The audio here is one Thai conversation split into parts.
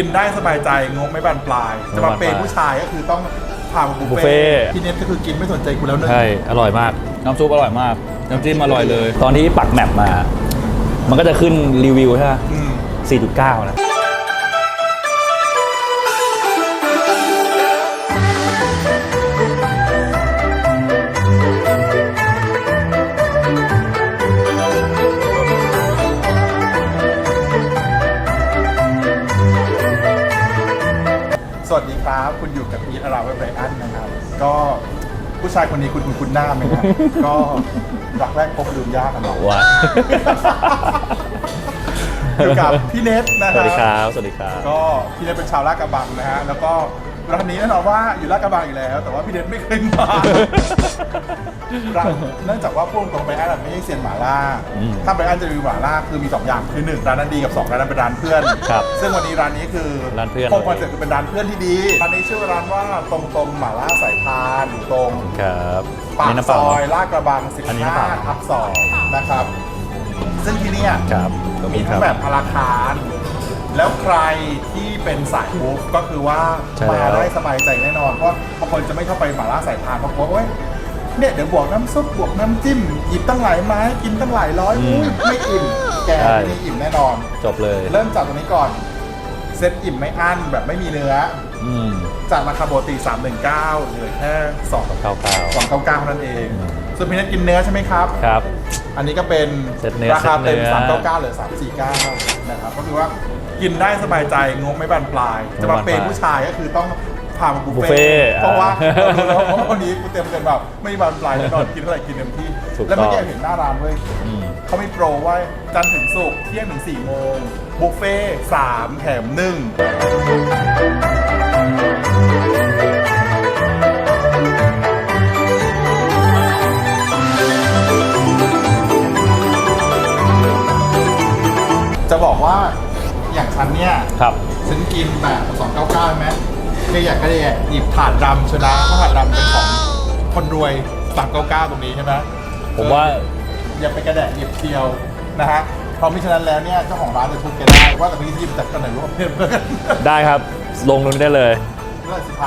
กินได้สบายใจงบไม่บานปลาย จะมาเปย์ผู้ชายก็คือต้องพามาบุฟบุฟเฟ่เฟ่ต์พี่เน็ตก็คือกินไม่สนใจกูแล้วเนอะใช่ อร่อยมาก น้ำซุปอร่อยมาก น้ำจิ้มอร่อยเลย ตอนที่ปักแมปมา มันก็จะขึ้นรีวิวใช่ไหมอืม4.9นะ อยู่กับพีทอาราเวบไรอันนะครับ ก็ผู้ชายคนนี้คุณคุณคุณหน้าไหมครับ ก็รักแรกพบลืมยากกันหรอกว้าอยู่กับพี่เน็ตนะสควัสดีครับรับสวัสดีครับ ก็พี่เน็ตเป็นชาวลาดกระบังนะฮะแล้วก็ ร้านนี้แน่นอนว่าอยู่ลาดกระบังอยู่แล้ว แต่ว่าพี่เน็ตไม่เคยมาร้านเนื่องจากว่าพูดตรงไปอันอะไม่ใช่เซียนหมาล่า อืมถ้าไปอันจะรีวิวหมาล่าคือมีสองอย่างคือหนึ่งร้านนั้นดีกับสองร้านนั้นเป็นร้านเพื่อน ครับซึ่งวันนี้ร้านนี้คือร้านเพื่อนคงคอนเซ็ปต์คือเป็นร้านเพื่อนที่ดีร้านนี้ชื่อร้านว่าตรงตรงหมาล่าสายพานอยู่ตรง ครับปากนี่น้ำซเปล่าอยเนอะ ลาดกระบัง อันนี้น้ำเปล่า 15ทับสองนะครับ ซึ่งที่เนี่ย ครับมีทั้งแบบพาราคาร์ แล้วใครที่เป็นสายบุฟก็คือว่าใช่มาแล้ว ได้สบายใจแน่นอน เพราะบางคนจะไม่เข้าไปหมาล่าสายพานเพราะกลัวว่าเว้ยเนี่ยเดี๋ยวบวกน้ำซุปบวกน้ำจิ้มหยิบตั้งหลายไม้กินตั้งหลายร้อยอุ้ยไม่อิ่ม แกใช่ไม่ได้อิ่มแน่นอน จบเลยเริ่มจากตรงนี้ก่อนเซตอิ่มไม่อั้นแบบไม่มีเนื้อ อืมจากราคาปกติ 319เหลือแค่2เก้าเก้า2 9 9นั่นเองอืม ส่วนพี่นัทกินเนื้อใช่ไหมครับครับ อันนี้ก็เป็นเซ็ตเนื้อราคาเต็มเซ็ตเนื้อ 399เหลือ349นะครับก็คือว่า กินได้สบายใจงบไม่บานปลาย จะมาเปย์ผู้ชายก็คือต้องพามาบุฟบุฟเฟ่เฟ่ต์ต์เพราะว่าอ่าเรารู้แล้วว่าวันนี้กูเต็มเป็นแบบไม่บานปลายแน่นอนกินเท่าไหร่กินเต็มที่ ถูกแล้วเมื่อกี้ต้องเห็นหน้าร้านเว้ย อืม เขามีโปรว่าจันทร์ถึงศุกร์เที่ยงถึง4โมงบุฟเฟ่ต์สามแถมหนึ่ง ฉันเนี่ยครับ ฉันกินแบบ299ใช่ไหมแค่อยากก็ได้หยิบถาดดำชนะเพราะถาดดำเป็นของคนรวย399ตรงนี้ใช่ไหมผมว่า อย่าไปกระแดะหยิบเทียวนะฮะเพราะมิฉะนั้นแล้วเนี่ยเจ้าของร้านจะทุบแกได้ว่าแต่เมื่อกี้หยิบจากกันไหนรู้ป่ะเพื่อนเพื่อนได้ครับ ลงตรงนี้ได้เลย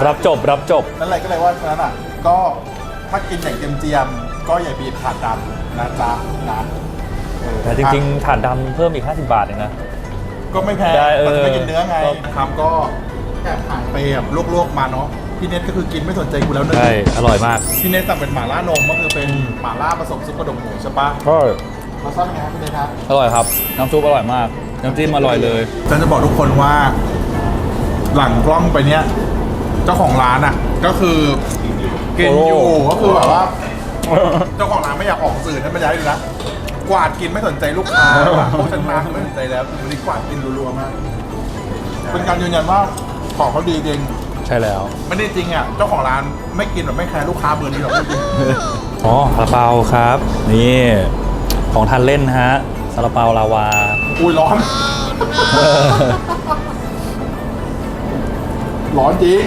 รับจบรับจบนั่นแหละก็เลยว่าฉะนั้นอะก็ถ้ากินอย่างเจียมๆก็อย่าบีบถาดดำนะจ๊ะนะเออแต่จริงๆถ่านดำเพิ่มอีก 50 บาทเองนะๆ ก็ไม่แพงได้เออมันจะไม่กินเนื้อไงก็นะครับก็แอบห่างไปแบบลวกๆมาเนาะพี่เน็ตก็คือกินไม่สนใจกูแล้วเนอะใช่ อร่อยมากพี่เน็ตสั่งเป็นหม่าล่านมก็คือเป็นหม่าล่าผสมซุปกระดูกหมูใช่ปะก็เราชอบยังไงครับพี่เน็ตครับ อร่อยครับ น้ำซุปอร่อยมาก น้ำจิ้มอร่อยเลย ฉันจะบอกทุกคนว่า หลังกล้องไปเนี้ย เจ้าของร้านอะ ก็คือกินอยู่โอ้ ก็คือแบบว่า เจ้าของร้านไม่อยากออกสื่อท่านไม่ย้ายเลยนะกวาดกินไม่สนใจลูกค้าว่ะพวกฉันมาคือไม่สนใจแล้วคือวันนี้กวาดกินรัวๆมาก เป็นการยืนยันว่าของเขาดีจริงใช่แล้ว ไม่ได้จริงอะเจ้าของร้านไม่กินแบบไม่แคร์ลูกค้าเบอร์นี้หรอกจริงอ๋อซาลาเปาครับ นี่ ของทานเล่นนะฮะซาลาเปาลาวา อุ้ยร้อน ร้อนจริง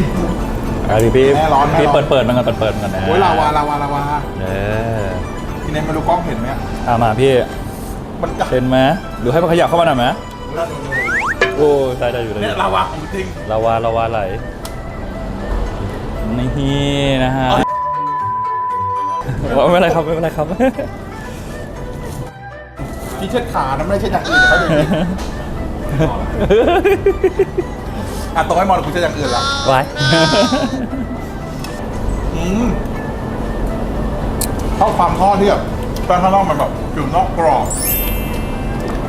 อะพี่พี่แม่ร้อนแม่พี่ร้อน เปิดเปิดมันกันเปิดเปิดมันกันนะโอ้ยลาวาลาวาลาวาเออทีนี้ไม่รู้กล้องเห็นไหมอะเอามาพี่มันจะเป็นไหมหรือให้มันขยับเข้ามาหน่อยไหมโอ้ยได้ได้อยู่ได้อเนี่ยยู่ลาวาของจริงลาวาลาวาไหลนี่นะฮะไม่เป็นไรครับไม่เป็นไรครับ ที่เช็ดขานะไม่ได้เช็ดอย่างอื่นเขาอย่างนี้ อะตรงให้มองกูเช็ดอย่างอื่นละไว้ อืมเข้าความทอดที่แบบแป้งข้างนอกมันแบบอยู่นอกกรอบ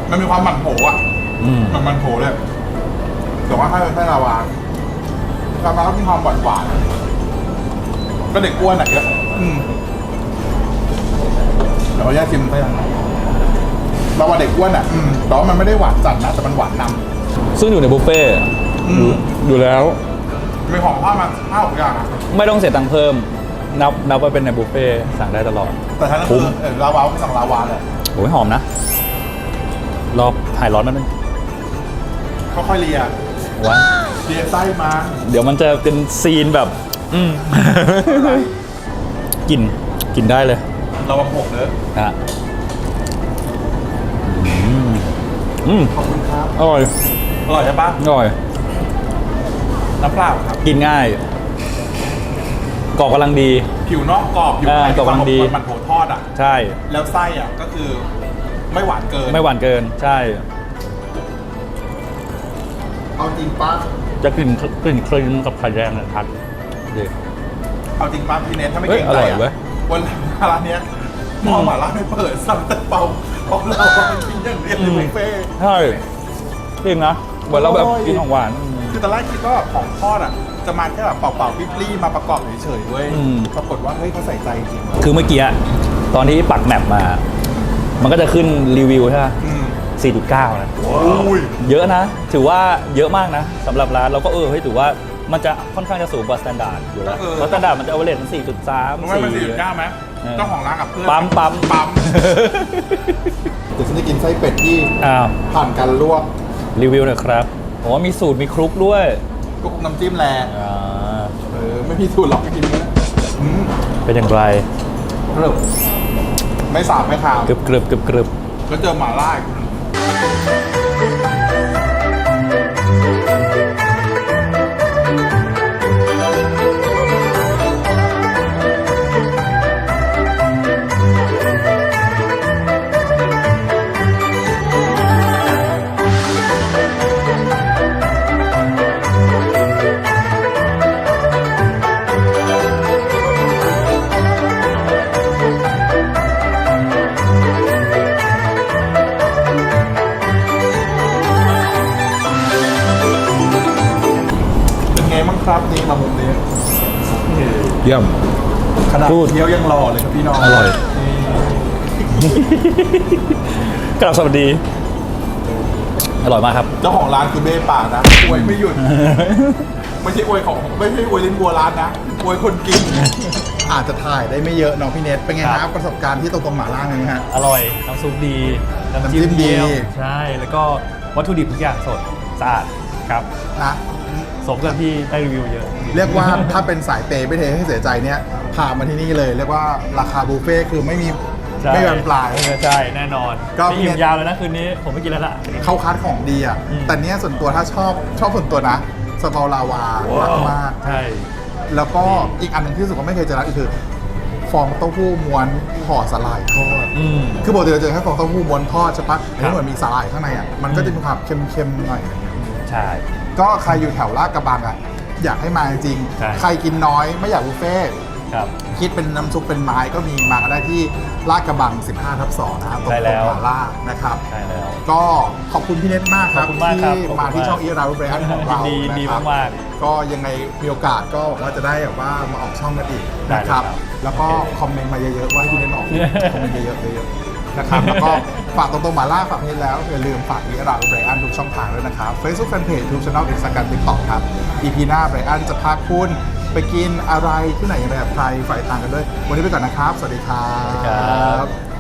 มันมีความหมั่นโผอะอืม มันมันโผเลยแต่ว่าถ้าเป็นไส้ลาวาลาวาก็มีความหวานหวานๆก็เด็กอ้วนอะเยอะอืมเดี๋ยวเราแยกชิมไส้ลาวาลาวาเด็กอ้วนอะ อืมแต่ว่ามันไม่ได้หวานจัดนะแต่มันหวานนำซึ่งอยู่ในบุฟเฟ่ต์ อืมอยู่อยู่แล้ว มีของผ้ามาห้าหกอย่างอะไม่ต้องเสียตังค์เพิ่ม นับนับว่าเป็นในบุฟเฟ่ต์สั่งได้ตลอด แต่ทั้งนั้นคุ้คือม เออลาวาก็สั่งลาวาเลยโอ้ยหอมนะ รอบหายร้อนนิดนึงค่อยๆเลียไว้เลียไส้มาเดี๋ยวมันจะเป็นซีนแบบ อืมกินกินได้เลยระวังหกเด้อนะอืมอืมขอบคุณครับอร่อยอร่อยใช่ปะอร่อย น้ำเปล่าครับ กินง่ายกรอบกำลังดี ผิวนอกกรอบผิวอ่าในกรอบกำลังดี มันมันโถทอดอะ ใช่ แล้วไส้อะก็คือไม่หวานเกินไม่หวานเกิน ใช่ เอาจริงป้าจะกลิ่นกลิ่นคลีนกับไข่แดงเนี่ยชัดดี เอาจริงป้าพี่เนทถ้าไม่เฮ้ยเก่งใจอร่อยอะเว้ย วันร้านเนี้ยมองหมาล่าไม่เปิดสั่งแต่เปาเอาเรากินอย่างเดียวเลยบุฟเฟ่ต์ ใช่จริงนะเหมือนเราแบบโอ้ยกินของหวานอืม คือตอนแรกคิดว่าของทอดอะ จะมาแค่แบบเปล่าๆปรี้ๆมาประกอบเฉยๆเว้ยอืม ปรากฏว่าเฮ้ยเขาใส่ใจจริงคือเมื่อกี้อะตอนที่ปักแมปมา มันก็จะขึ้นรีวิวใช่ไหมอืม4.9 นะ อุ้ยเยอะนะ ถือว่าเยอะมากนะสำหรับร้านเราก็เออเฮ้ยถือว่ามันจะค่อนข้างจะสูงกว่าสแตนดาร์ดอยู่แล้วเพราะสแตนดาร์ดมันจะเอาเวลมัน4.3รู้ไหมมันสี่จุดเก้าไหมเออเจ้าของร้านกับเพื่อนปั๊มปั๊ม ปั๊ม เดี๋ยวฉันจะกินไส้เป็ดที่อ้าว ผ่านการลวกรีวิวหน่อยครับ โอ้มีสูตรมีคลุกด้วยก็น้ำจิ้มแรงอ่าเออไม่มีสูตรหรอกกินเนี้ยอืมเป็นอย่างไรเริ่มไม่สาบไม่ขาวกรึบกรึบกรึบกรึบแล้วเจอหม่าล่าอีก เยี่ยม ขนาดพูด เคี้ยวยังรอเลยครับพี่น้องอร่อยนี่กลับสวัสดี อร่อยมากครับ เจ้าของร้านคือเบ้ปากนะอวยไม่หยุด ไม่ใช่อวยของไม่ใช่อวยลิ้นบัวร้านนะอวยคนกิน อาจจะถ่ายได้ไม่เยอะเน้องพี่เนทเป็นไงครัฮะบ ประสบการณ์ที่ตรงตรงหมาล่าไงฮะ อร่อย น้ำซุปดี น้ำจิ้มดี เยี่ยใช่ แล้วก็วัตถุดิบทุกอย่างสด สะอาดครับ นะ สมกับที่ได้รีวิวเยอะ เรียกว่าถ้าเป็นสายเปย์ไม่เทให้เสียใจเนี่ยพามาที่นี่เลย เรียกว่าราคาบุฟเฟ่ต์คือไม่มีใช่ไม่บานปลาย ใช่แน่นอนก็ นี่อิ่มยาวเลยนะคืนนี้ผมไม่กินแล้วล่ะ เขาคัดของดีอะ อืม แต่เนี้ยส่วนตัวถ้าชอบชอบส่วนตัวนะสปาลาวามากมาก ใช่ๆแล้วก็อีกอันหนึ่งที่รู้สึกว่าไม่เคยเจอร้านอื่นคือ ฟองเต้าหู้ม้วนห่อสลายทอด อืม คือปกติเราเจอแค่ฟองเต้าหู้ม้วนทอดใช่ปะอันครันี้บเหมือนมีสาหร่ายข้างในอะ มันก็จะมีความเค็มๆหน่อยอะไรเงี้ยใช่ ก็ใครอยู่แถวลาดกระบังอะอยากให้มาจริงใช่ๆใครกินน้อยไม่อยากบุฟเฟ่ต์ครับ คิดเป็นน้ำซุปเป็นไม้ก็มีมาก็ได้ที่ลาดกระบัง 15ทับ2นะครับตรงใช่ตแล้รงวหาล่านะครับ ใช่แล้ว ก็ขอบคุณพี่เน็ตมากครับขอบคุณมากครับที่ขอบคุณมาที่มากช่องอีรารูเบรนของเราดีดีนะครับ มาก ก็ยังไงมีโอกาสก็หวังว่าจะได้แบบว่ามาออกช่องกันอีกได้นะครับเลยครับแล้วก็คอมเมนต์มาเยอะๆว่าให้พี่เน็ตออกคอมเมนต์เยอะๆเยอะๆนะครับ แล้วก็ ฝากตรงๆมาล่าฝากนี้แล้ว อย่าลืมฝากอีราไบรอันทุกช่องทางด้วยนะครับ Facebook Fanpage YouTube Channel Instagram TikTok ครับ EP หน้าไบรอันจะพาคุณไปกินอะไรที่ไหนอย่างไรกับใครฝ่ายต่างกันด้วย วันนี้ไปก่อนนะครับ สวัสดีครับ